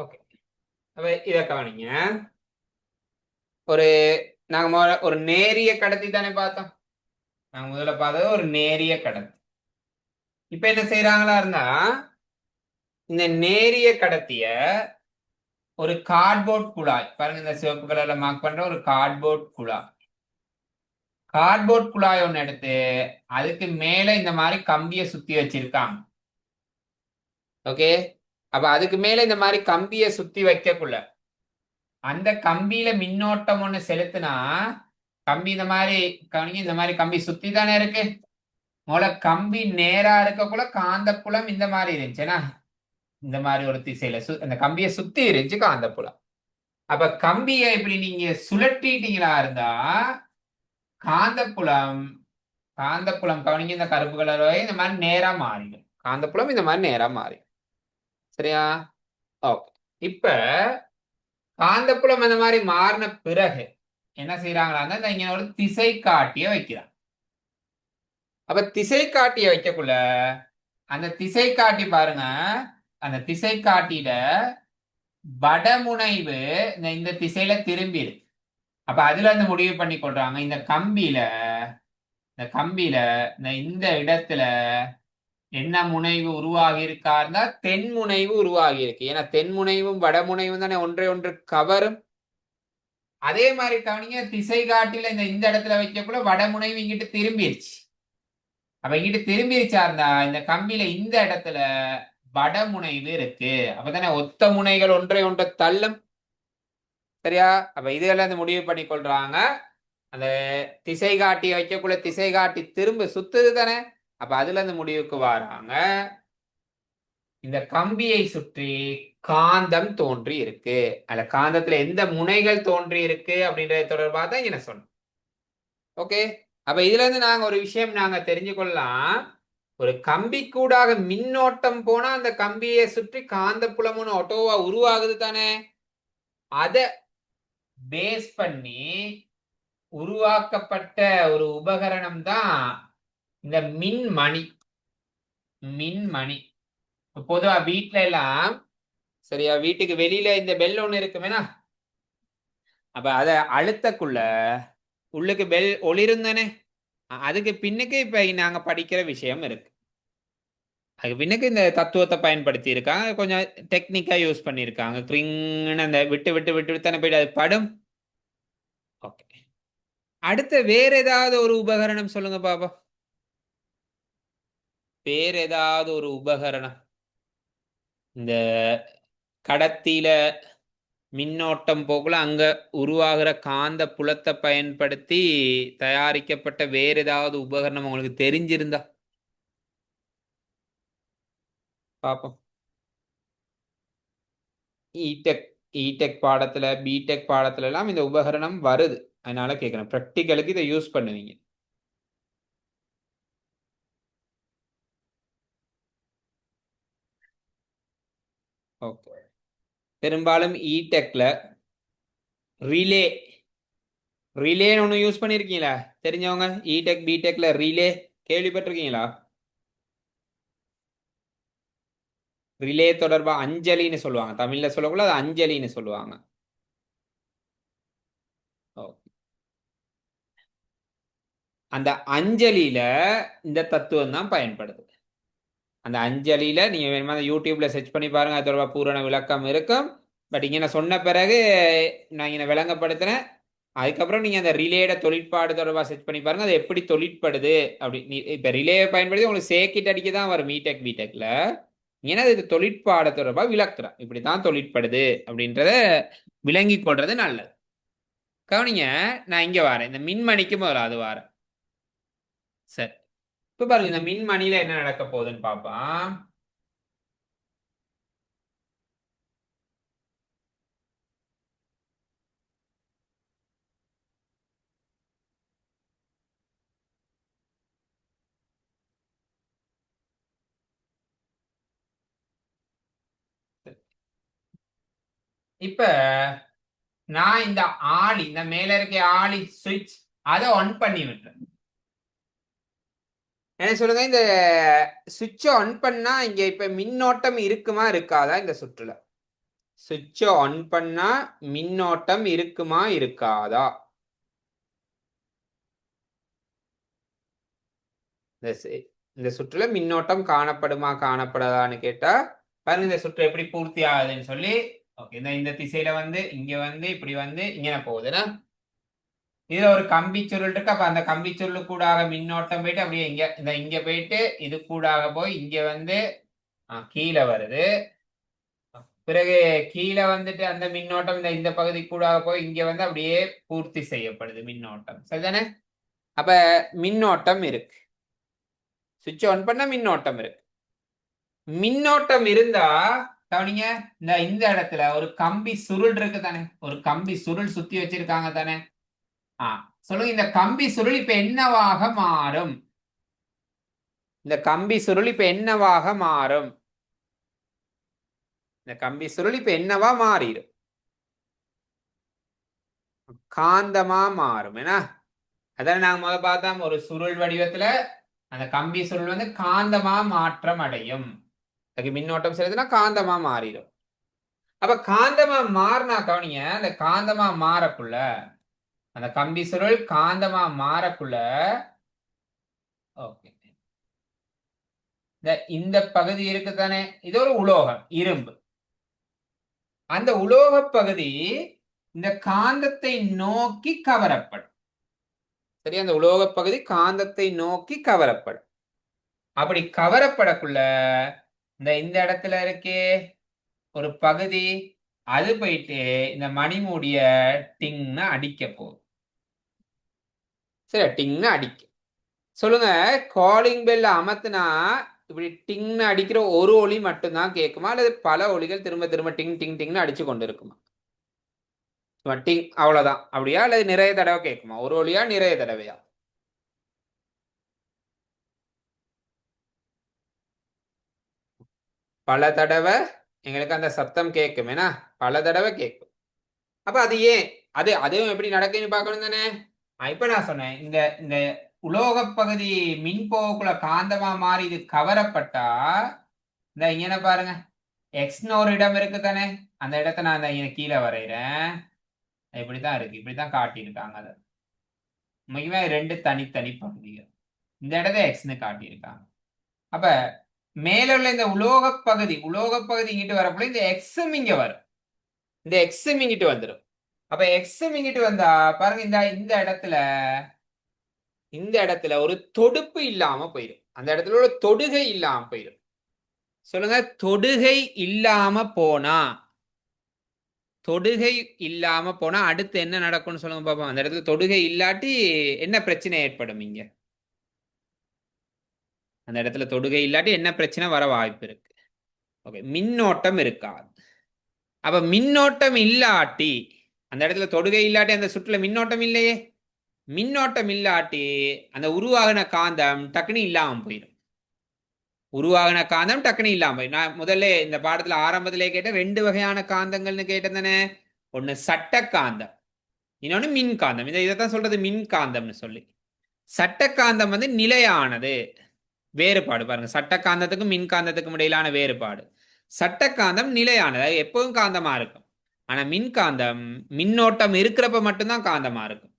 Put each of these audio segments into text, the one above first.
Okay அப்ப இதை கவனிங்க. ஒரு நாங்க முதல்ல ஒரு நேரிய கடத்தி தானே பார்த்தோம். நாங்க முதல்ல பார்த்தது ஒரு நேரிய கடத்தி. இப்ப என்ன செய்யறாங்களா இருந்தா இந்த நேரிய கடத்திய ஒரு கார்ட்போர்ட் குழாய் பாருங்க இந்த சிவப்பு கலர்ல மார்க் பண்ற ஒரு கார்ட்போர்ட் குழாய். கார்ட்போர்ட் குழாய் ஒன்று எடுத்து அதுக்கு மேல இந்த மாதிரி கம்பியை சுத்தி வச்சிருக்காங்க. ஓகே அப்ப அதுக்கு மேல இந்த மாதிரி கம்பியை சுத்தி வைக்கக்குள்ள. அந்த கம்பியில மின்னோட்டம் ஒண்ணு செலுத்தினா கம்பி இந்த மாதிரி கவனிங்க இந்த மாதிரி கம்பி சுத்தி தானே இருக்கு. முதல்ல கம்பி நேரா இருக்கக்குள்ள காந்தப்புலம் இந்த மாதிரி இருந்துச்சுன்னா இந்த மாதிரி ஒரு திசையில சு அந்த கம்பியை சுத்தி இருந்துச்சு காந்தப்புலம். அப்ப கம்பியை இப்படி நீங்க சுழட்டிட்டீங்களா இருந்தா காந்தப்புலம் காந்தப்புலம் கவனிங்க இந்த கருப்பு கலர் இந்த மாதிரி நேரா மாறிடும். காந்தப்புலம் இந்த மாதிரி நேரா மாறிடும். சரியா ஓகே oh, இப்ப காந்தப்புலம் அந்த மாதிரி மாறின பிறகு என்ன செய்யறாங்களா இந்த இங்க ஒரு திசை காட்டிய வைக்கிறாங்க. அப்ப திசை காட்டிய வைக்கக்குள்ள அந்த திசை காட்டி பாருங்க அந்த திசை காட்டியில வடமுனைவு இந்த திசையில திரும்பி இருக்கு. அப்ப அதுல இருந்து முடிவு பண்ணி கொள்றாங்க இந்த கம்பியில இந்த கம்பியில இந்த இடத்துல என்ன முனைவு உருவாகி இருக்கா இருந்தா தென் முனைவு உருவாகி இருக்கு ஏன்னா தென் முனைவும் வடமுனைவும் தானே ஒன்றை ஒன்று கவரும். அதே மாதிரி கவனிங்க திசை காட்டில இந்த இந்த இடத்துல வைக்கக்குள்ள வடமுனைவு இங்கிட்டு திரும்பிருச்சு. அப்ப இங்கிட்டு திரும்பிருச்சா இருந்தா இந்த கம்பியில இந்த இடத்துல வடமுனைவு இருக்கு. அப்பதானே ஒத்த முனைகள் ஒன்றை ஒன்றை தள்ளும். சரியா? அப்ப இதெல்லாம் இந்த முடிவு பண்ணி கொள்றாங்க. அந்த திசை காட்டி வைக்கக்குள்ள திசை காட்டி திரும்ப சுத்துது தானே. அப்ப அதுல இருந்து முடிவுக்கு வராங்க. இந்த கம்பியை சுற்றி காந்தம் தோன்றி இருக்கு. அந்த காந்தத்துல எந்த முனைகள் தோன்றி இருக்கு அப்படின்றத தொடர்பாக தான் என்ன சொன்னோம் சொன்னேன். ஓகே அப்ப இதுல இருந்து நாங்க ஒரு விஷயம் நாங்க தெரிஞ்சு கொள்ளலாம் ஒரு கம்பி கூடாக மின்னோட்டம் போனா அந்த கம்பியை சுற்றி காந்த புலமுன்னு ஒட்டோவா உருவாகுது தானே. அத பேஸ் பண்ணி உருவாக்கப்பட்ட ஒரு உபகரணம் தான் இந்த மின்மணி. மின்மணி. பொதுவா வீட்டுல எல்லாம் சரியா வீட்டுக்கு வெளியில இந்த பெல் ஒண்ணு இருக்குமேனா? அப்ப அத அழுத்தக்குள்ள உள்ளுக்கு பெல் ஒளிருந்தானே? அதுக்கு பின்னுக்கு இப்ப நாங்க படிக்கிற விஷயம் இருக்கு. அதுக்கு பின்னுக்கு இந்த தத்துவத்தை பயன்படுத்தி இருக்காங்க கொஞ்சம் டெக்னிக்கா யூஸ் பண்ணியிருக்காங்க. கிரிங்னு அந்த விட்டு விட்டு விட்டு விட்டு தானே போயிட்டு அது படும். ஓகே அடுத்த வேற ஏதாவது ஒரு உபகரணம் சொல்லுங்க பாப்பா வேற ஏதாவது ஒரு உபகரணம்? இந்த கடத்தியில மின்னோட்டம் போகல அங்க உருவாகிற காந்த புலத்தை பயன்படுத்தி தயாரிக்கப்பட்ட வேற ஏதாவது உபகரணம் உங்களுக்கு தெரிஞ்சிருந்தா? பாப்போம். இடெக் இடெக் பாடத்துல பிடெக் பாடத்துல எல்லாம் இந்த உபகரணம் வருது. அதனால கேட்குறேன் ப்ராக்டிக்கலுக்கு இதை யூஸ் பண்ணுவீங்க. ஓகே பெரும்பாலும் இடெக்ல ரிலே ரிலேன்னு ஒன்று யூஸ் பண்ணியிருக்கீங்களா தெரிஞ்சவங்க இடெக் பிடெக்ல ரிலே கேள்விப்பட்டிருக்கீங்களா? ரிலே தொடர்பாக அஞ்சலின்னு சொல்லுவாங்க. தமிழில் சொல்லக்குள்ள அது அஞ்சலின்னு சொல்லுவாங்க. ஓகே. அந்த அஞ்சலியில இந்த தத்துவம் தான் பயன்படுது. அந்த அஞ்சலியில் நீங்கள் வேணுமா அந்த யூடியூப்பில் சர்ச் பண்ணி பாருங்கள் அது தொடர்பாக பூரண விளக்கம் இருக்கும். பட் இங்கே நான் சொன்ன பிறகு நான் இங்கே விளங்கப்படுத்துகிறேன் அதுக்கப்புறம் நீங்கள் அந்த ரிலேட தொழிற்பாடு தொடர்பாக சர்ச் பண்ணி பாருங்கள் அது எப்படி தொழிற்படுது? அப்படி நீ இப்போ ரிலே பயன்படுத்தி உங்களுக்கு சேக்கிட் அடிக்க தான் வரும் மீடெக் பிடெக்கில் ஏன்னா இது தொழிற்பாட தொடர்பாக விளக்குறேன் இப்படித்தான் தொழிற்படுது அப்படின்றத விளங்கி கொள்றது நல்லது. கவனிங்க நான் இங்கே வரேன். இந்த மின்மணிக்கு முதல்ல அது வரேன் இப்ப பாருங்க இந்த மின்மணியில என்ன நடக்க போகுதுன்னு பாப்போம். இப்ப நான் இந்த ஆளி இந்த மேல இருக்க ஆளி சுவிட்ச் அதை ஆன் பண்ணி விட்டுறேன். என்ன சொல்லுங்க இந்த சுவிட்சை ஆன் பண்ணா இங்க இப்ப மின்னோட்டம் இருக்குமா இருக்காதா இந்த சுற்றுல? சுவிட்சை ஆன் பண்ணா மின்னோட்டம் இருக்குமா இருக்காதா? இந்த இந்த சுற்றுல மின்னோட்டம் காணப்படுமா காணப்படாதான்னு கேட்டா பாருங்க இந்த சுற்று எப்படி பூர்த்தி ஆகுதுன்னு சொல்லி ஓகே இந்த இந்த திசையில வந்து இங்க வந்து இப்படி வந்து இங்கே போகுதுன்னா இதுல ஒரு கம்பி சுருள் இருக்கு. அப்ப அந்த கம்பி சுருள் கூடாக மின்னோட்டம் போயிட்டு அப்படியே இங்க இந்த இங்க போயிட்டு இது கூடாக போய் இங்க வந்து கீழே வருது. பிறகு கீழே வந்துட்டு அந்த மின்னோட்டம் இந்த இந்த பகுதி கூடாக போய் இங்க வந்து அப்படியே பூர்த்தி செய்யப்படுது மின்னோட்டம். சரிதானே? அப்ப மின்னோட்டம் இருக்கு. சுவிட்ச் ஆன் பண்ண மின்னோட்டம் இருக்கு. மின்னோட்டம் இருந்தா கவனிங்க இந்த இந்த இடத்துல ஒரு கம்பி சுருள் இருக்கு தானே ஒரு கம்பி சுருள் சுத்தி வச்சிருக்காங்க தானே? ஆ சொல்லுங்க இந்த கம்பி சுருள் இப்ப என்னவாக மாறும்? இந்த கம்பி சுருள் இப்ப என்னவாக மாறும்? இந்த கம்பி சுருள் இப்ப என்னவா மாறிடும்? காந்தமா மாறும் என்ன? அதான் நாங்க முதல் பார்த்தோம் ஒரு சுருள் வடிவத்துல அந்த கம்பி சுருள் வந்து காந்தமா மாற்றம் அடையும். அதுக்கு மின்னோட்டம் செலுத்தினா காந்தமா மாறிடும். அப்ப காந்தமா மாறினா கவனிங்க அந்த காந்தமா மாறக்குள்ள அந்த கம்பி சுருள் காந்தமா மாறக்குள்ள ஓகே இந்த இந்த பகுதி இருக்கு தானே இது ஒரு உலோகம் இரும்பு. அந்த உலோக பகுதி இந்த காந்தத்தை நோக்கி கவரப்படும். சரி அந்த உலோக பகுதி காந்தத்தை நோக்கி கவரப்படும். அப்படி கவரப்படக்குள்ள இந்த இந்த இடத்துல இருக்கே ஒரு பகுதி அது போயிட்டு இந்த மணிமூடிய டிங்னு அடிக்க போகுது. சரி டிங்னு அடிக்க. சொல்லுங்க காலிங் பெல்ல அமர்த்தினா இப்படி டிங்னு அடிக்கிற ஒரு ஒலி மட்டும்தான் கேட்குமா? அல்லது பல ஒலிகள் திரும்ப திரும்ப டிங் டிங் டிங்னு அடிச்சு கொண்டு இருக்குமா? சும்மா டிங் அவ்வளோதான் அப்படியா? அல்லது நிறைய தடவை கேட்குமா? ஒரு ஒளியா நிறைய தடவையா? பல தடவை எங்களுக்கு அந்த சத்தம் கேட்கும். ஏன்னா பல தடவை கேட்கும். அப்ப அது ஏன்? அது அதுவும் எப்படி நடக்குன்னு பார்க்கணும் தானே? இப்ப நான் சொன்னேன் இந்த இந்த உலோக பகுதி மின் காந்தமா மாறி இது கவரப்பட்டா இந்த இங்க பாருங்க எக்ஸ்னு ஒரு இடம் இருக்கு தானே அந்த இடத்த நான் இந்த இங்க கீழே வரைகிறேன் இப்படிதான் இருக்கு இப்படிதான் காட்டியிருக்காங்க அதை. உண்மைக்குமே ரெண்டு தனித்தனி பகுதிகள். இந்த இடத்த எக்ஸ்னு காட்டியிருக்காங்க. அப்ப மேல உள்ள இந்த உலோக பகுதி உலோக பகுதி இங்கிட்டு வரப்போ இந்த எக்ஸும் இங்க வரும். இந்த எக்ஸும் இங்கிட்டு வந்துடும் அப்ப எக்ஸும் இங்கிட்டு வந்தா பாருங்க இந்த இந்த இடத்துல இந்த இடத்துல ஒரு தொடுப்பு இல்லாம போயிடும் அந்த இடத்துல ஒரு தொடுகை இல்லாம போயிடும் சொல்லுங்க தொடுகை இல்லாம போனா தொடுகை இல்லாம போனா அடுத்து என்ன நடக்கும்னு சொல்லுங்க பாப்போம். அந்த இடத்துல தொடுகை இல்லாட்டி என்ன பிரச்சனை ஏற்படும் இங்க? அந்த இடத்துல தொடுகை இல்லாட்டி என்ன பிரச்சனை வர வாய்ப்பு இருக்கு? ஓகே மின்னோட்டம் இருக்காது. அப்ப மின்னோட்டம் இல்லாட்டி அந்த இடத்துல தொடுகை இல்லாட்டி அந்த சுற்றுல மின்னோட்டம் இல்லையே? மின்னோட்டம் இல்லாட்டி அந்த உருவாகின காந்தம் டக்குனு இல்லாமல் போயிடும் உருவாகின காந்தம் டக்குனு இல்லாமல் போயிடும் நான் முதல்ல இந்த பாடத்துல ஆரம்பத்திலே கேட்டேன். ரெண்டு வகையான காந்தங்கள்னு கேட்டேன் தானே? ஒன்னு சட்ட காந்தம் இன்னொன்னு மின் காந்தம். இதை இதைத்தான் சொல்றது மின் காந்தம்னு சொல்லி. சட்டக்காந்தம் வந்து நிலையானது வேறுபாடு. பாருங்க சட்ட காந்தத்துக்கும் மின் காந்தத்துக்கும் இடையிலான வேறுபாடு. சட்ட காந்தம் நிலையானது. அது எப்பவும் காந்தமா இருக்கும். ஆனா மின்காந்தம் மின்னோட்டம் இருக்கிறப்ப மட்டும்தான் காந்தமா இருக்கும்.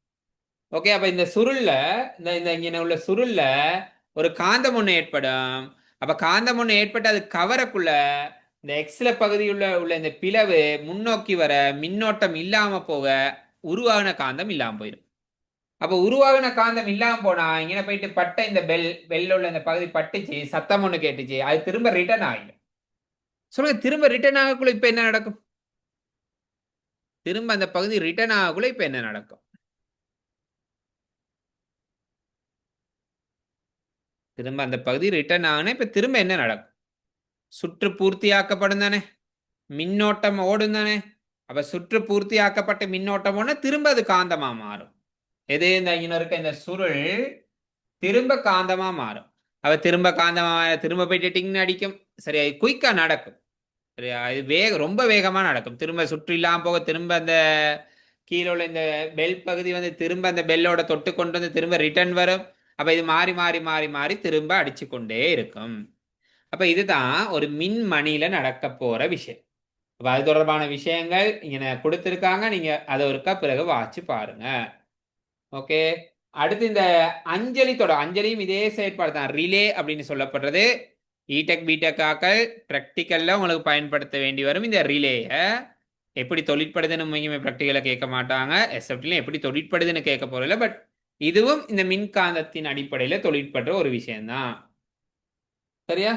ஓகே அப்ப இந்த சுருள்ல இந்த இந்த இங்க உள்ள சுருள்ல ஒரு காந்தம் ஒண்ணு ஏற்படும். அப்ப காந்தம் ஒண்ணு ஏற்பட்டு அது கவரக்குள்ள இந்த எக்ஸ்ல பகுதியுள்ள உள்ள இந்த பிளவு முன்னோக்கி வர மின்னோட்டம் இல்லாம போக உருவாகின காந்தம் இல்லாம போயிடும் அப்ப உருவாகின காந்தம் இல்லாம போனா இங்கே போயிட்டு பட்ட இந்த பெல் பெல்ல உள்ள இந்த பகுதி பட்டுச்சு சத்தம் ஒண்ணு கேட்டுச்சு அது திரும்ப ரிட்டர்ன் ஆகிடும் சொல்லுங்க திரும்ப ரிட்டர்ன் ஆகக்குள்ள இப்ப என்ன நடக்கும்? திரும்ப அந்த பகுதி ரிட்டர்ன் ஆகக்குள்ள இப்ப என்ன நடக்கும்? திரும்ப அந்த பகுதி ரிட்டர்ன் ஆகுனா இப்ப திரும்ப என்ன நடக்கும்? சுற்று பூர்த்தி ஆக்கப்படும் தானே. மின்னோட்டம் ஓடும் தானே. அப்ப சுற்று பூர்த்தியாக்கப்பட்ட மின்னோட்டம் ஓடுனா திரும்ப அது காந்தமா மாறும். எது இந்த இருக்க இந்த சுருள் திரும்ப காந்தமா மாறும். அவ திரும்ப காந்தமா திரும்ப போயிட்டு டிங்னு அடிக்கும். சரி அது குயிக்கா நடக்கும். அது இது வேக ரொம்ப வேகமாக நடக்கும். திரும்ப சுற்று போக திரும்ப அந்த கீழே உள்ள இந்த பெல் பகுதி வந்து திரும்ப அந்த பெல்லோட தொட்டு கொண்டு வந்து திரும்ப ரிட்டர்ன் வரும். அப்போ இது மாறி மாறி மாறி மாறி திரும்ப அடிச்சு கொண்டே இருக்கும். அப்போ இதுதான் ஒரு மின்மணியில நடக்க போகிற விஷயம். அப்போ அது தொடர்பான விஷயங்கள் இங்க கொடுத்துருக்காங்க. நீங்கள் அதை ஒருக்கா பிறகு வாச்சு பாருங்க. ஓகே? அடுத்து இந்த அஞ்சலி தொடர் அஞ்சலியும் இதே செயற்பாடு தான். ரிலே அப்படின்னு சொல்லப்படுறது. இடெக் பீடெக்காக்கள் ப்ராக்டிக்கலில் உங்களுக்கு பயன்படுத்த வேண்டி வரும். இந்த ரிலேயை எப்படி தொழிற்படுதுன்னு முக்கியமே ப்ராக்டிக்கலை கேட்க மாட்டாங்க. எஸ்எப்டிலையும் எப்படி தொழிற்படுதுன்னு கேட்க போகிறதில்ல பட் இதுவும் இந்த மின்காந்தத்தின் அடிப்படையில் தொழிற்படுற ஒரு விஷயம்தான். சரியா?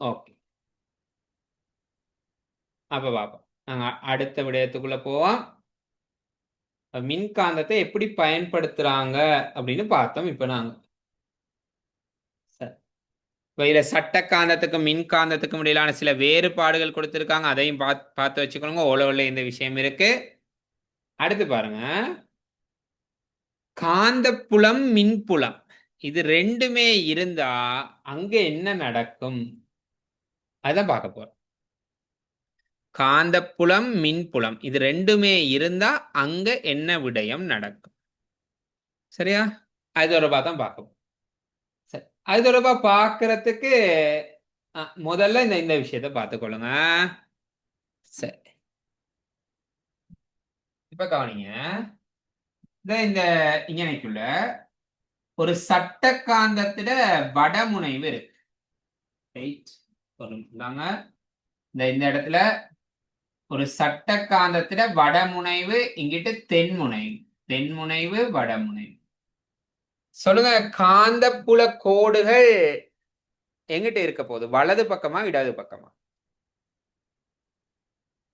ஓகே அப்போ பார்ப்போம். நாங்கள் அடுத்த விடயத்துக்குள்ளே போவோம். மின்காந்தத்தை எப்படி பயன்படுத்துகிறாங்க அப்படின்னு பார்த்தோம். இப்போ நாங்கள் இதுல சட்டக்காந்தத்துக்கும் மின்காந்தத்துக்கும் இடையிலான சில வேறுபாடுகள் கொடுத்துருக்காங்க. அதையும் பார்த்து பார்த்து வச்சுக்கோங்க ஓலோவில் இந்த விஷயம் இருக்கு. அடுத்து பாருங்க. காந்தப்புலம் மின்புலம். இது ரெண்டுமே இருந்தா அங்க என்ன நடக்கும்? அதான் பார்க்க போறோம். காந்தப்புலம் மின்புலம். இது ரெண்டுமே இருந்தா அங்க என்ன விடயம் நடக்கும்? சரியா? அது ஒரு பார்த்தா பார்க்க அது தொடர்பா பார்க்கறதுக்கு முதல்ல இந்த இந்த விஷயத்த பார்த்துக்கொள்ளுங்க. சரி. இப்ப கவனிங்க. இந்த இந்த இங்கனைக்குள்ள ஒரு சட்ட காந்தத்திட வடமுனைவு இருக்கு. ரைட் இந்தாங்க இந்த இந்த இடத்துல ஒரு சட்ட காந்தத்திட வடமுனைவு இங்கிட்டு தென்முனைவு தென்முனைவு வடமுனைவு சொல்லுங்க காந்தப்புல கோடுகள் எங்கிட்ட இருக்க போகுது? வலது பக்கமா இடது பக்கமா?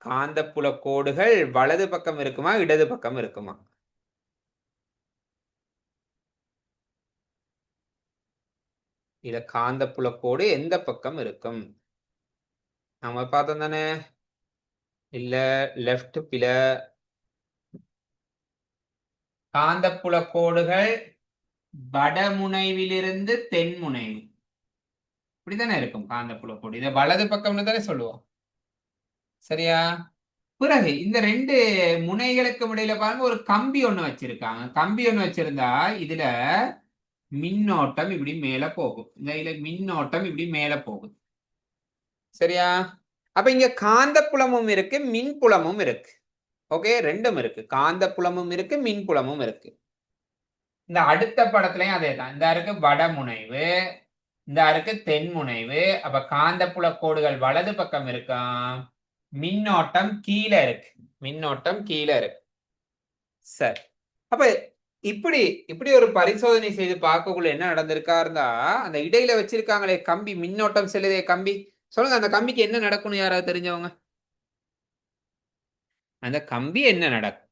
காந்தப்புல கோடுகள் வலது பக்கம் இருக்குமா இடது பக்கம் இருக்குமா? இல்ல காந்தப்புல கோடு எந்த பக்கம் இருக்கும்? நம்ம பார்த்தோம் தானே. இல்ல லெஃப்ட் பில. காந்தப்புல கோடுகள் வடமுனைவிலிருந்து தென்முனைவு. இப்படித்தானே இருக்கும்? காந்தப்புல கோடு இதை வலது பக்கம்னு தானே சொல்லுவோம். சரியா? பிறகு இந்த ரெண்டு முனைகளுக்கு இடையில பாருங்க ஒரு கம்பி ஒண்ணு வச்சிருக்காங்க. கம்பி ஒண்ணு வச்சிருந்தா இதுல மின்னோட்டம் இப்படி மேல போகும். இந்த இதுல மின்னோட்டம் இப்படி மேல போகும். சரியா? அப்ப இங்க காந்தப்புலமும் இருக்கு மின்புலமும் இருக்கு. ஓகே? ரெண்டும் இருக்கு. காந்தப்புலமும் இருக்கு மின்புலமும் இருக்கு. இந்த அடுத்த படத்துலயும் அதே தான் இந்த இருக்கு வடமுனைவு இந்த இருக்கு தென்முனைவு அப்ப காந்தப்புல கோடுகள் வலது பக்கம் இருக்காம் மின்னோட்டம் கீழே இருக்கு. மின்னோட்டம் கீழே இருக்கு. சரி. அப்ப இப்படி இப்படி ஒரு பரிசோதனை செய்து பார்க்கக்குள்ள என்ன நடந்திருக்கா இருந்தா அந்த இடையில வச்சிருக்காங்களே கம்பி மின்னோட்டம் செல்லுதே கம்பி. சொல்லுங்க அந்த கம்பிக்கு என்ன நடக்கணும் யாராவது தெரிஞ்சவங்க? அந்த கம்பி என்ன நடக்கும்?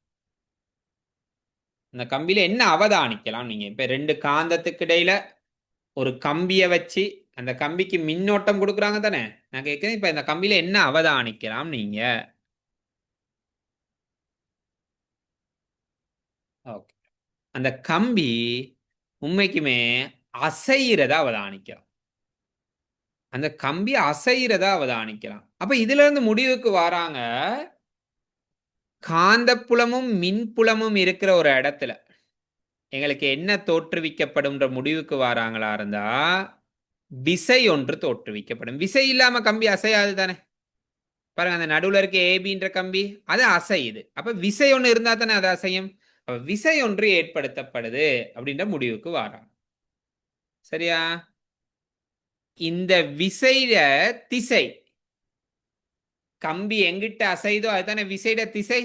அந்த கம்பியில என்ன அவதானிக்கலாம் நீங்க? இப்ப ரெண்டு காந்தத்துக்கு இடையில ஒரு கம்பிய வச்சு அந்த கம்பிக்கு மின்னோட்டம் கொடுக்குறாங்க தானே? நான் கேட்குறேன் இப்ப இந்த கம்பியில என்ன அவதானிக்கலாம் நீங்க? ஓகே. அந்த கம்பி உண்மைக்குமே அசைகிறதா அவதானிக்கலாம் அந்த கம்பி அசைகிறதா அவதானிக்கலாம். அப்ப இதுல இருந்து முடிவுக்கு வராங்க காந்தப்புலமும் மின்புலமும் இருக்கிற ஒரு இடத்துல எங்களுக்கு என்ன தோற்றுவிக்கப்படும்ன்ற முடிவுக்கு வராங்களா இருந்தா விசை ஒன்று தோற்றுவிக்கப்படும். விசை இல்லாம கம்பி அசையாது தானே. பாருங்க அந்த நடுவுல இருக்க ஏபின்ற கம்பி அது அசையுது அப்ப விசை ஒன்று இருந்தா தானே அது அசையும். அப்ப விசை ஒன்று ஏற்படுத்தப்படுது அப்படின்ற முடிவுக்கு வராங்க. சரியா? இந்த விசையில திசை கம்பி எங்கிட்ட அசைதோ அதுதானே விசைட திசை?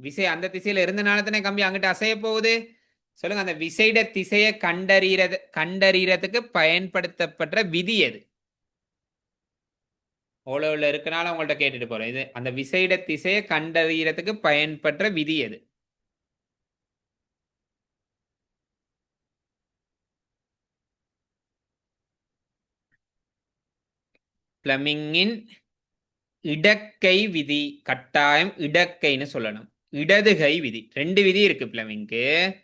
விசை அந்த திசையில இருந்தனால தானே கம்பி அங்கிட்ட அசைய போகுது? சொல்லுங்க அந்த விசைட திசையை கண்டறியறது கண்டறியறதுக்கு பயன்படுத்தப்படுற விதி எது? ஓலோவில் இருக்கனால உங்கள்ட்ட கேட்டுட்டு போறேன். இது அந்த விசைட திசையை கண்டறியறதுக்கு பயன்படுற விதி எது? பிளமிங்கின் இடக்கை விதி கட்டாயம் இடக்கைன்னு சொல்லணும். இடதுகை விதி. ரெண்டு விதி இருக்கு பிளவிங்க்கு.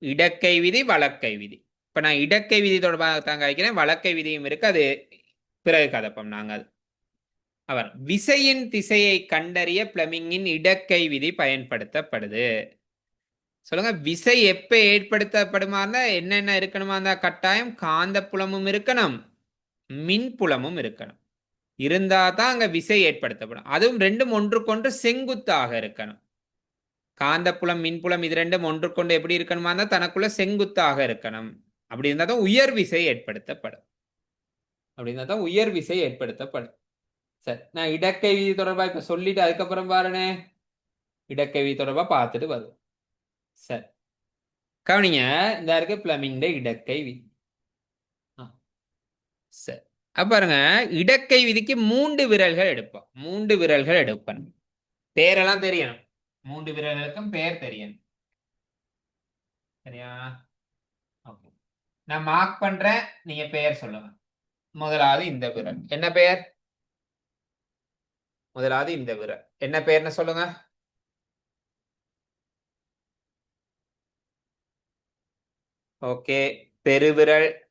இடக்கை விதி வழக்கை விதி. இப்ப நான் இடக்கை விதி தொடர்பாக தாங்க வைக்கிறேன் வழக்கை விதியும் இருக்கு. அது பிறகு கதப்பம் நாங்கள். அவர் விசையின் திசையை கண்டறிய பிளமிங்கின் இடக்கை விதி பயன்படுத்தப்படுது. சொல்லுங்க விசை எப்ப ஏற்படுத்தப்படுமா இருந்தா என்னென்ன இருக்கணுமா இருந்தா கட்டாயம் காந்த புலமும் இருக்கணும். மின்புலமும் இருக்கணும். இருந்தா தான் அங்க விசை ஏற்படுத்தப்படும். அதுவும் ரெண்டும் ஒன்றுக்கொன்று செங்குத்தாக இருக்கணும். காந்தப்புலம் மின்புலம் இது ரெண்டும் ஒன்றுக்கொண்டு எப்படி இருக்கணுமா இருந்தால் தனக்குள்ள செங்குத்தாக இருக்கணும். அப்படி இருந்தா தான் உயர் விசை ஏற்படுத்தப்படும். அப்படி இருந்தா தான் உயர் விசை ஏற்படுத்தப்படும். சரி நான் இடக்கை விதி தொடர்பா இப்ப சொல்லிட்டு அதுக்கப்புறம் பாருனே. இடக்கை விதி தொடர்பா பார்த்துட்டு வருவோம். சரி. கவனிங்க இந்த இருக்கு பிளமிங்ட இடக்கை விதி. ஆ. சரி. பாருங்க இடக்கை விதிக்கு மூன்று விரல்கள் எடுப்போம். மூன்று விரல்கள் எடுப்பணும் பேரெல்லாம் தெரியணும். மூன்று விரல்களுக்கும் பேர் தெரியணும். சரியா? ஓகே. நான் மார்க் பண்றேன். நீங்க பெயர் சொல்லுங்க. முதலாவது இந்த விரல். என்ன பெயர்? முதலாவது இந்த விரல். என்ன பெயர்னு சொல்லுங்க. ஓகே. பெருவிரல்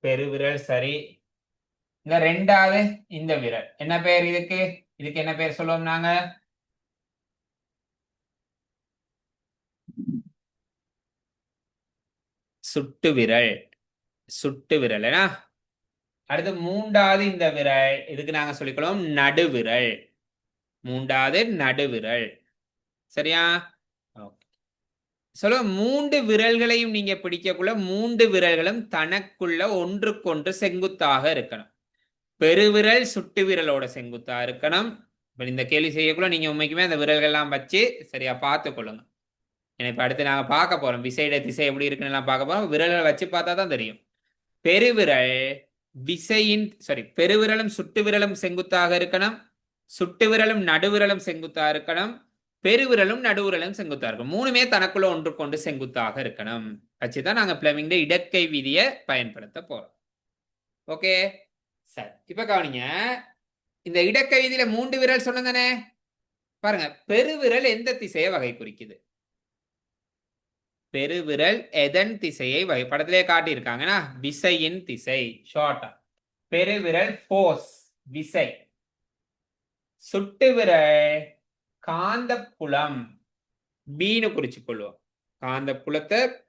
பெருவிரல் சரி. இந்த ரெண்டாவது இந்த விரல். என்ன பெயர் இதுக்கு? இதுக்கு என்ன பெயர் சொல்லுவோம் நாங்க சுட்டு விரல். சுட்டு விரல் அடுத்து மூன்றாவது இந்த விரல். இதுக்கு நாங்க சொல்லிக்கலாம் நடுவிரல். மூன்றாவது நடுவிரல். சரியா? சொல்ல மூன்று விரல்களையும் நீங்க பிடிக்கக்குள்ள மூன்று விரல்களும் தனக்குள்ள ஒன்றுக்கொன்று செங்குத்தாக இருக்கணும். பெருவிரல் சுட்டு விரலோட செங்குத்தா இருக்கணும். இப்ப இந்த கேள்வி செய்யக்குள்ள நீங்க உண்மைக்குமே அந்த விரல்கள்லாம் வச்சு சரியா பார்த்து கொள்ளுங்க ஏன்னா இப்ப அடுத்து நாங்க பார்க்க போறோம். விசைட திசை எப்படி இருக்குன்னு எல்லாம் பார்க்க போறோம். விரல்களை வச்சு பார்த்தா தான் தெரியும். பெருவிரல் விசையின் சாரி பெருவிரலும் சுட்டு விரலும் செங்குத்தாக இருக்கணும். சுட்டு விரலும் நடுவிரலும் செங்குத்தா இருக்கணும். பெருவிரலும் நடுவிரலும் செங்குத்தா இருக்கும். மூணுமே தனக்குள்ள ஒன்றுக்கொண்டு செங்குத்தாக இருக்கணும். வச்சுதான் நாங்க பிளமிங் இடக்கை விதியை பயன்படுத்த போறோம். ஓகே? சரி. இப்ப கவனிங்க. இந்த இடக்கை விதியில மூன்று விரல் சொன்னதானே பாருங்க. பெருவிரல் எந்த திசையை வகை குறிக்குது? பெருவிரல் எதன் திசையை வகை? படத்திலே காட்டியிருக்காங்கன்னா விசையின் திசை. ஷார்ட்டா பெருவிரல் ஃபோர்ஸ் விசை. சுட்டு விரல். காந்தப்புலம். பீனு குறிச்சு கொள்வோம். காந்தப்புலத்தை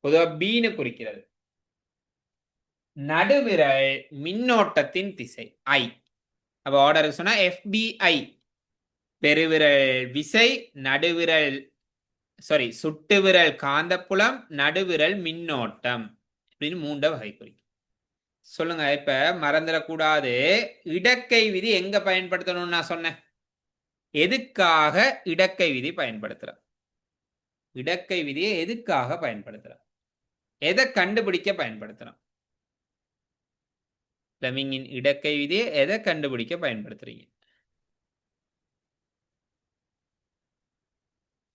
பொதுவாக பீனு குறிக்கிறது. நடுவிரல் மின்னோட்டத்தின் திசை ஐ அப்ப ஆர்டர் சொன்னா எஃபிஐ பெருவிரல் விசை நடுவிரல் சாரி சுட்டு விரல் காந்தப்புலம் நடுவிரல் மின்னோட்டம். அப்படின்னு மூண்ட வகை குறிக்கும். சொல்லுங்க இப்ப மறந்துடக்கூடாது. இடக்கை விதி எங்க பயன்படுத்தணும்னு நான் சொன்னேன். எதுக்காக இடக்கை விதி பயன்படுத்துறோம் இடக்கை விதியை எதுக்காக பயன்படுத்துறோம் எதை கண்டுபிடிக்க பயன்படுத்துறோம் பிளமிங்கின் இடக்கை விதியை எதை கண்டுபிடிக்க பயன்படுத்துறீங்க?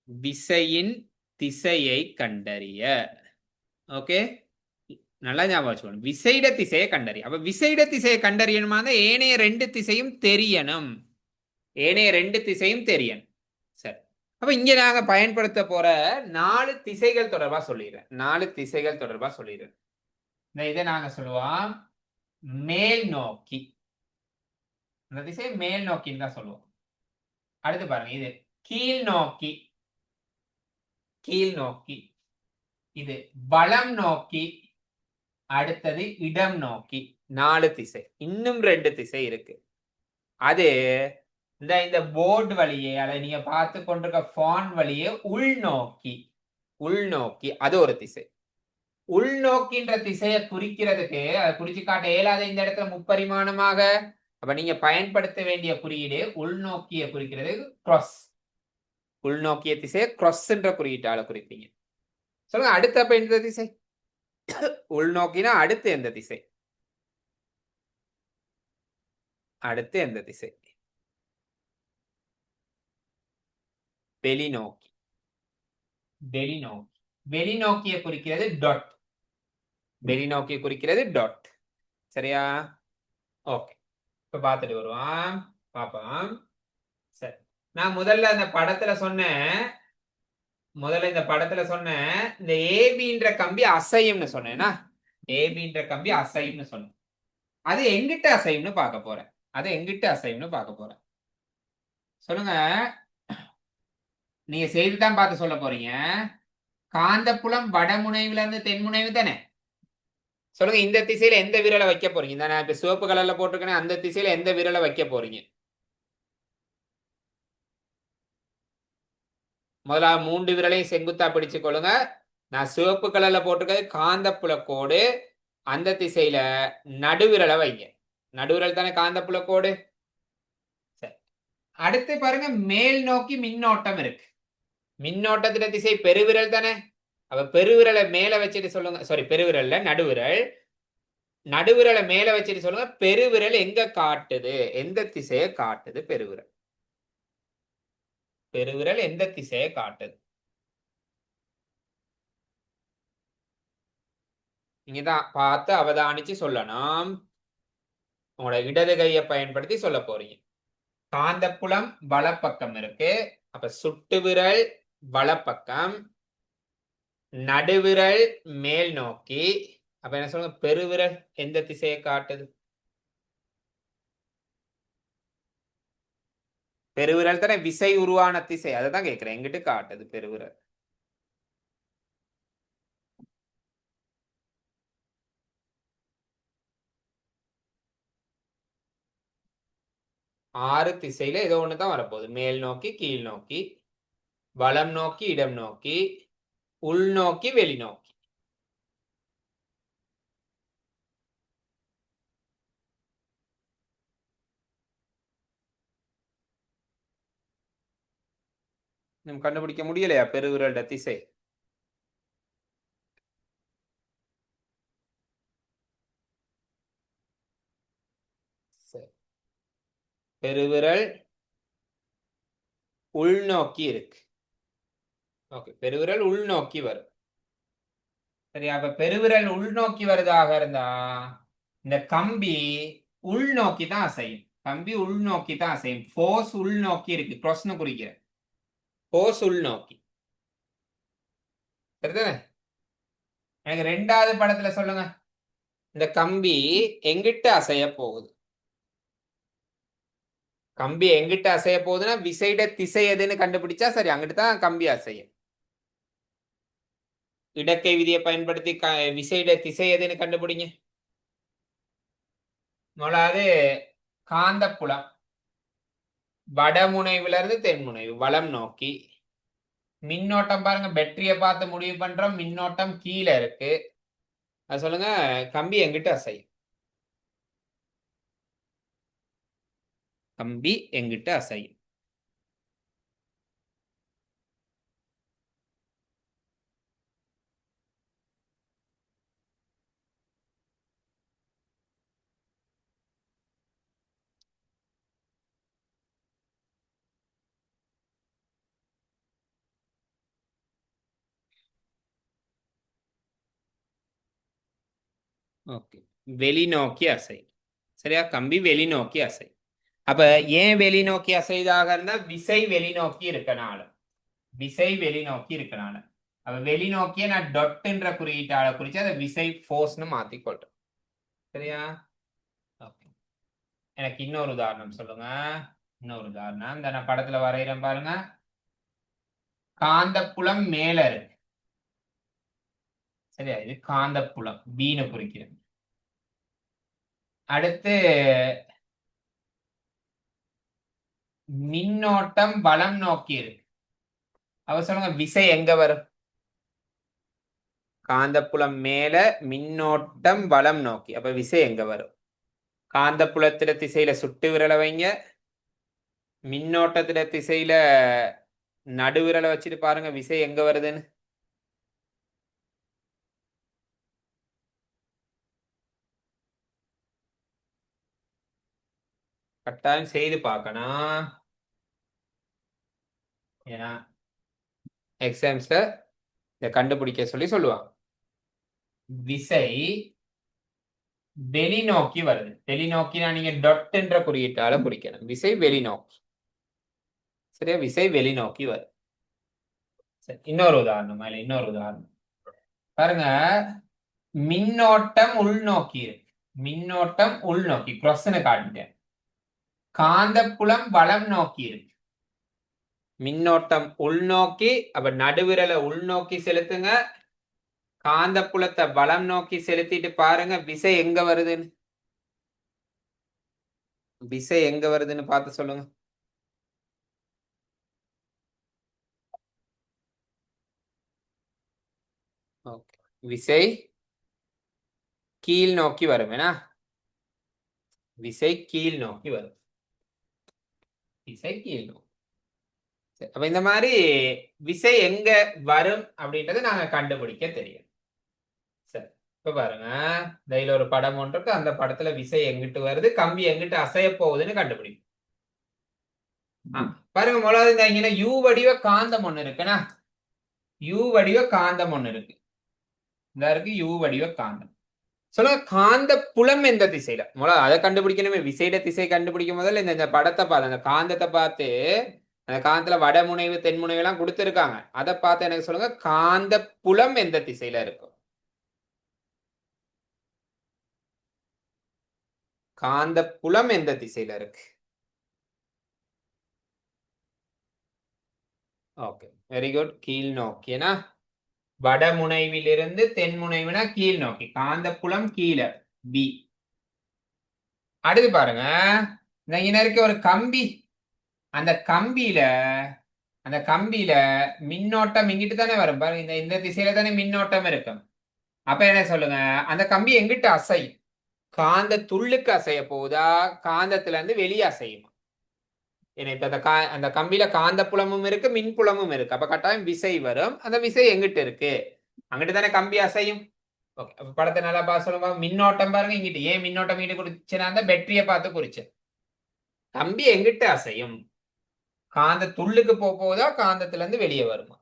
விசையின் திசையை கண்டறிய. ஓகே? நல்லா ஞாபகம் வச்சுக்கணும் விசைட திசையை கண்டறிய. அப்ப விசைட திசையை கண்டறியணுமா ஏனைய ரெண்டு திசையும் தெரியணும். ஏனைய ரெண்டு திசையும் தெரியும். சரி. அப்ப இங்க நாங்க பயன்படுத்த போற நாலு திசைகள் தொடர்பா சொல்லிடுறேன். நாலு திசைகள் தொடர்பா சொல்லிடுறேன். இந்த இதை நாங்க சொல்லுவோம் மேல் நோக்கி. இந்த திசை மேல் நோக்கின்னு தான் சொல்லுவோம். அடுத்து பாருங்க இது கீழ் நோக்கி. கீழ் நோக்கி. இது வளம் நோக்கி. அடுத்தது இடம் நோக்கி. நாலு திசை. இன்னும் ரெண்டு திசை இருக்கு. அது இந்த இந்த போர்டு வழியே அதை நீங்க பார்த்து கொண்டிருக்க ஃபான் வழியே உள்நோக்கி உள்நோக்கி அது ஒரு திசை. உள்நோக்கின்ற திசையை குறிக்கிறதுக்கு அதை குறிச்சு காட்ட இயலாத இந்த இடத்துல முப்பரிமாணமாக அப்ப நீங்க பயன்படுத்த வேண்டிய குறியீடு உள்நோக்கிய குறிக்கிறது கிராஸ் உள்நோக்கிய திசையை கிராஸ்ன்ற குறியீட்டால குறிப்பீங்க சொல்லுங்க அடுத்த அப்ப எந்த திசை? உள்நோக்கினா அடுத்து எந்த திசை? அடுத்து எந்த திசை? வெளிநோக்கி வெளிநோக்கி வெளிநோக்கிய குறிக்கிறது டாட் வெளிநோக்கிய குறிக்கிறது டாட் சரியா ஓகே இப்ப பார்த்துட்டு வருவோம் பாப்போம் சரி நான் முதல்ல அந்த படத்துல சொன்னேன் முதல்ல இந்த படத்துல சொன்னேன் இந்த ஏபின்ற கம்பி அசையும்னு சொன்னேன்னா ஏபின்ற கம்பி அசையும்னு சொன்னேன் அது எங்கிட்ட அசையும்னு பார்க்க போறேன் அது எங்கிட்ட அசையும்னு பார்க்க போறேன் சொல்லுங்க நீங்க செய்து தான் பார்த்து சொல்ல போறீங்க. காந்தப்புலம் வடமுனைவுல இருந்து தென்முனைவு தானே? சொல்லுங்க இந்த திசையில எந்த விரலை வைக்க போறீங்க? இந்த நான் இப்ப சிவப்பு கலர்ல போட்டிருக்கேன் அந்த திசையில எந்த விரலை வைக்க போறீங்க? முதலா மூன்று விரலையும் செங்குத்தா பிடிச்சு கொள்ளுங்க. நான் சிவப்பு கலர்ல போட்டிருக்கிறது காந்தப்புல கோடு அந்த திசையில நடுவிரலை வைங்க. நடுவிரல் தானே காந்தப்புல கோடு சரி. அடுத்து பாருங்க மேல் நோக்கி மின்னோட்டம் இருக்கு. மின்னோட்டத்தின திசை பெருவிரல் தானே? அப்ப பெருவிரலை மேல வச்சுட்டு சொல்லுங்க சாரி பெருவிரல்ல நடுவிரல். நடுவிரலை மேல வச்சுட்டு சொல்லுங்க பெருவிரல் எங்க காட்டுது? எந்த திசையை காட்டுது பெருவிரல்? பெருவிரல் எந்த திசையை காட்டுது? நீங்கதான் பார்த்து அவதானிச்சு சொல்லணும். உங்களோட இடது கையை பயன்படுத்தி சொல்ல போறீங்க. காந்தப்புலம் வலப்பக்கம் இருக்கு. அப்ப சுட்டு விரல் வலப்பக்கம் நடுவிரல் மேல் நோக்கி. அப்ப என்ன சொல்லுங்க? பெருவிரல் எந்த திசையை காட்டுது? பெருவிரல் தானே விசை உருவான திசை. அதை தான் கேட்கிறேன். எங்கிட்டு காட்டுது பெருவிரல்? ஆறு திசையில ஏதோ ஒன்று தான் வரப்போகுது. மேல் நோக்கி கீழ் நோக்கி. வளம் நோக்கி இடம் நோக்கி உள்நோக்கி வெளிநோக்கி நம்ம கண்டுபிடிக்க முடியலையா? பெருவிரல் திசை. சரி. பெருவிரல் உள்நோக்கி இருக்கு. ஓகே பெருவிரல் உள்நோக்கி வரும். சரி அப்ப பெருவிரல் உள்நோக்கி வருதாக இருந்தா இந்த கம்பி உள்நோக்கி தான் அசையும். கம்பி உள்நோக்கி தான் அசையும். ஃபோர்ஸ் உள்நோக்கி இருக்கு. க்ரோஸ்னு குறிக்கிறேன் ஃபோர்ஸ் உள்நோக்கி. சரிதானே? எனக்கு ரெண்டாவது படத்துல சொல்லுங்க. இந்த கம்பி எங்கிட்ட அசைய போகுது. கம்பி எங்கிட்ட அசைய போகுதுன்னா விசைட திசை எதுன்னு கண்டுபிடிச்சா சரி அங்கிட்டு தான் கம்பி அசையும். இடக்கை விதியை பயன்படுத்தி க விசையிட திசை எதுன்னு கண்டுபிடிங்க. முதலாவது காந்தப்புலம். வடமுனைவுல இருந்து தென்முனைவு வளம் நோக்கி. மின்னோட்டம் பாருங்க பேட்டரியை பார்த்து முடிவு பண்றோம் மின்னோட்டம் கீழே இருக்கு. அது சொல்லுங்க கம்பி எங்கிட்ட அசையும்? கம்பி எங்கிட்ட அசையும்? ஓகே வெளிநோக்கி அசை. சரியா? கம்பி வெளிநோக்கி அசை. அப்ப ஏன் வெளிநோக்கி அசைதாக இருந்தா விசை வெளிநோக்கி இருக்கனால. விசை வெளிநோக்கி இருக்கனால. அப்ப வெளிநோக்கிய நான் டொட்டுன்ற குறியீட்டால குறிச்சு அதை விசை ஃபோர்ஸ்னு மாத்திக்கொள்றேன். சரியா? ஓகே எனக்கு இன்னொரு உதாரணம் சொல்லுங்க. இன்னொரு உதாரணம். இந்த நான் படத்துல வரைகிறேன் பாருங்க. காந்தப்புலம் மேல இருக்கு. சரியா? இது காந்தப்புலம் பீனு குறிக்கிறது. அடுத்து மின்னோட்டம் வளம் நோக்கி இருக்கு. அவ சொல்லுங்க விசை எங்க வரும்? காந்தப்புலம் மேல மின்னோட்டம் வளம் நோக்கி. அப்ப விசை எங்க வரும்? காந்தப்புலத்துல திசையில சுட்டு விரலை வைங்க. மின்னோட்டத்துல திசையில நடுவிரலை வச்சுட்டு பாருங்க விசை எங்க வருதுன்னு. கட்டாயம் செய்து பார்க்கணும். ஏன்னா எக்ஸாம்ஸ்ல இதை கண்டுபிடிக்க சொல்லி சொல்லுவாங்க. விசை வெளிநோக்கி வருது. வெளிநோக்கினா நீங்க டொட் என்ற குறியீட்டால குறிக்கணும். விசை வெளிநோக்கி. சரியா? விசை வெளிநோக்கி வருது. சரி இன்னொரு உதாரணம் இல்ல இன்னொரு உதாரணம். பாருங்க மின்னோட்டம் உள்நோக்கி இருக்கு. மின்னோட்டம் உள்நோக்கி. க்ரொஸ்ன்னு காட்டிட்டேன். காந்தப்புலம் வளம் நோக்கி இருக்கு. மின்னோட்டம் உள்நோக்கி அப்ப நடுவிரலை உள்நோக்கி செலுத்துங்க. காந்தப்புலத்தை வளம் நோக்கி செலுத்திட்டு பாருங்க விசை எங்க வருதுன்னு. விசை எங்க வருதுன்னு பார்த்து சொல்லுங்க. ஓகே. விசை கீழ் நோக்கி வரும் ஏன்னா விசை கீழ் நோக்கி வரும். விசை கீழ் அப்ப இந்த மாதிரி விசை எங்க வரும் அப்படின்றத நாங்க கண்டுபிடிக்க தெரியும். சரி இப்ப பாருங்க. இந்த ஒரு படம் ஒன்று இருக்கு. அந்த படத்துல விசை எங்கிட்டு வருது? கம்பி எங்கிட்டு அசைய போகுதுன்னு கண்டுபிடிக்கும். பாருங்க முதலாவது இந்த யூ வடிவ காந்தம் ஒண்ணு இருக்குன்னா யூ வடிவ காந்தம் ஒண்ணு இருக்கு. இந்த இருக்கு யூ வடிவ காந்தம். சொல்ல காந்த புலம் எந்த திசையில? முதல்ல அதை கண்டுபிடிக்கணுமே. விசைட திசை கண்டுபிடிக்கும் முதல்ல இந்த இந்த படத்தை பார்த்து அந்த காந்தத்தை பார்த்து அந்த காந்தத்துல வடமுனைவு தென்முனைவு எல்லாம் கொடுத்துருக்காங்க. அதை பார்த்து எனக்கு சொல்லுங்க காந்த புலம் எந்த திசையில இருக்கும் காந்த புலம் எந்த திசையில இருக்கு? ஓகே. Very good. கீழ் நோக்கியனா? வடமுனைவிலிருந்து தென்முனைவுனா கீழ் நோக்கி. காந்த புலம் கீழே. பி அடுத்து பாருங்க. இந்த இருக்க ஒரு கம்பி. அந்த கம்பியில அந்த கம்பியில மின்னோட்டம் இங்கிட்டு தானே வரும். பாருங்க இந்த இந்த திசையில தானே மின்னோட்டம் இருக்கும். அப்ப என்ன சொல்லுங்க? அந்த கம்பி எங்கிட்ட அசையும்? காந்த துள்ளுக்கு அசைய போகுதா? காந்தத்துல இருந்து வெளியே அசையுமா? ஏன்னா இப்போ அந்த கா அந்த கம்பியில காந்த புலமும் இருக்கு மின் புலமும் இருக்கு. அப்ப கட்டாயம் விசை வரும். அந்த விசை எங்கிட்ட இருக்கு? அங்கிட்டு தானே கம்பி அசையும். ஓகே. அப்ப படத்தை நல்லா பார்த்து சொல்லுங்க. மின்னோட்டம் பாருங்க இங்கிட்டு. ஏன் மின்னோட்டம் இங்கிட்டு குறிச்சுன்னா அந்த பெட்ரியை பார்த்து குறிச்சேன் கம்பி எங்கிட்ட அசையும்? காந்த துள்ளுக்கு போக போதா காந்தத்துல இருந்து வெளியே வருமா?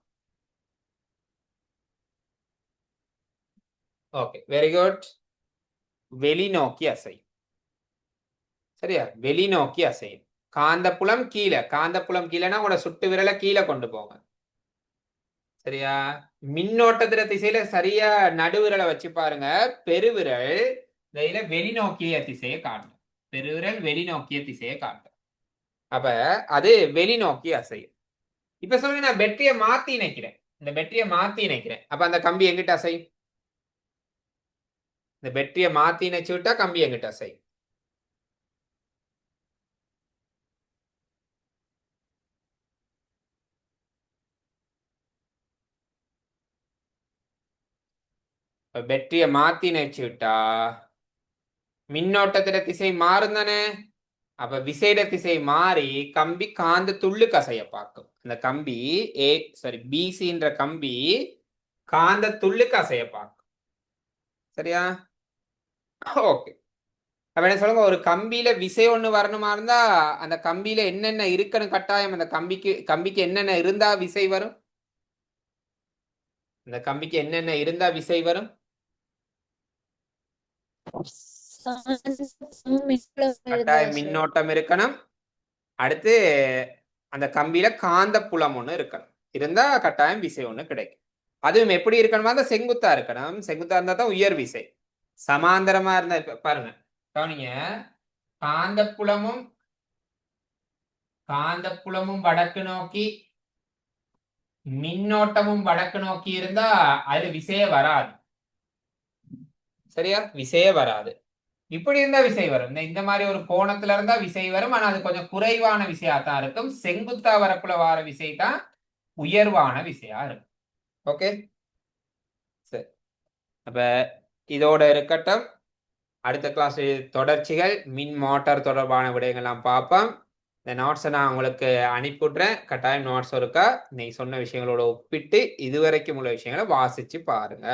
ஓகே. வெரி குட் வெளிநோக்கி அசையும். சரியா? வெளிநோக்கி அசையும். காந்தப்புலம் கீழே காந்தப்புலம் கீழேனா உங்களோட சுட்டு விரலை கீழே கொண்டு போங்க. சரியா? மின்னோட்டத்துல திசையில சரியா நடுவிரலை வச்சு பாருங்க. பெருவிரல் இந்த வெளிநோக்கிய திசையை காட்டும். பெருவிரல் வெளிநோக்கிய திசையை காட்டும். அப்ப அது வெளிநோக்கி அசையும். இப்ப சொல்லுங்க நான் பெட்ரியை மாத்தி இணைக்கிறேன். இந்த பெட்ரியை மாத்தி இணைக்கிறேன். அப்ப அந்த கம்பி எங்கிட்ட அசையும்? இந்த பெட்ரியை மாத்தி இணைச்சு விட்டா கம்பி எங்கிட்ட அசையும்? இப்போ பெட்ரியை மாற்றி இணைச்சு விட்டா திசை மாறும் தானே? அப்ப விசைட திசை மாறி கம்பி காந்த துள்ளு கசைய பார்க்கும். அந்த கம்பி ஏ சாரி பிசின்ற கம்பி காந்த துள்ளு கசைய பார்க்கும். சரியா? ஓகே. அப்ப என்ன சொல்லுங்க? ஒரு கம்பியில விசை ஒண்ணு வரணுமா இருந்தா அந்த கம்பியில என்னென்ன இருக்கணும் கட்டாயம் அந்த கம்பிக்கு கம்பிக்கு என்னென்ன இருந்தா விசை வரும்? அந்த கம்பிக்கு என்னென்ன இருந்தா விசை வரும்? மின்னோட்டம் இருக்கணும். அடுத்து அந்த கம்பியில காந்த புலம் ஒண்ணு இருக்கணும். இருந்தா கட்டாயம் விசை ஒண்ணு கிடைக்கும். அதுவும் எப்படி இருக்கணுமா அந்த செங்குத்தா இருக்கணும். செங்குத்தா இருந்தா தான் உயர் விசை. சமாந்தரமா இருந்தா பாருங்க. கவனிங்க. காந்த புலமும் காந்த புலமும் வடக்கு நோக்கி மின்னோட்டமும் வடக்கு நோக்கி இருந்தா அது விசையே வராது. சரியா? விசையே வராது. இப்படி இருந்தா விசை வரும். இந்த இந்த மாதிரி ஒரு கோணத்துல இருந்தா விசை வரும். ஆனா அது கொஞ்சம் குறைவான விசையா தான் இருக்கும். செங்குத்தா வரப்புல வார விசை தான் உயர்வான விசையா இருக்கும். ஓகே? சரி. அப்ப இதோட இருக்கட்டும். அடுத்த கிளாஸ் தொடர்ச்சிகள். மின் மோட்டார் தொடர்பான விடயங்கள்லாம் பார்ப்போம். இந்த நோட்ஸை நான் உங்களுக்கு அனுப்பிவிட்றேன் கட்டாயம் நோட்ஸ் இருக்கா? நீ சொன்ன விஷயங்களோட ஒப்பிட்டு இதுவரைக்கும் உள்ள விஷயங்களை வாசிச்சு பாருங்க.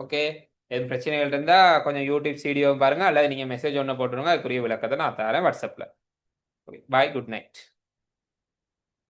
ஓகே? எதுவும் பிரச்சனைகள் இருந்தால் கொஞ்சம் யூடியூப் வீடியோ பாருங்கள் அல்லது நீங்கள் மெசேஜ் ஒன்று போட்டுருங்க அதுக்குரிய விளக்கத்தை நான் தரேன் வாட்ஸ்அப்பில் ஓகே பாய் குட் நைட்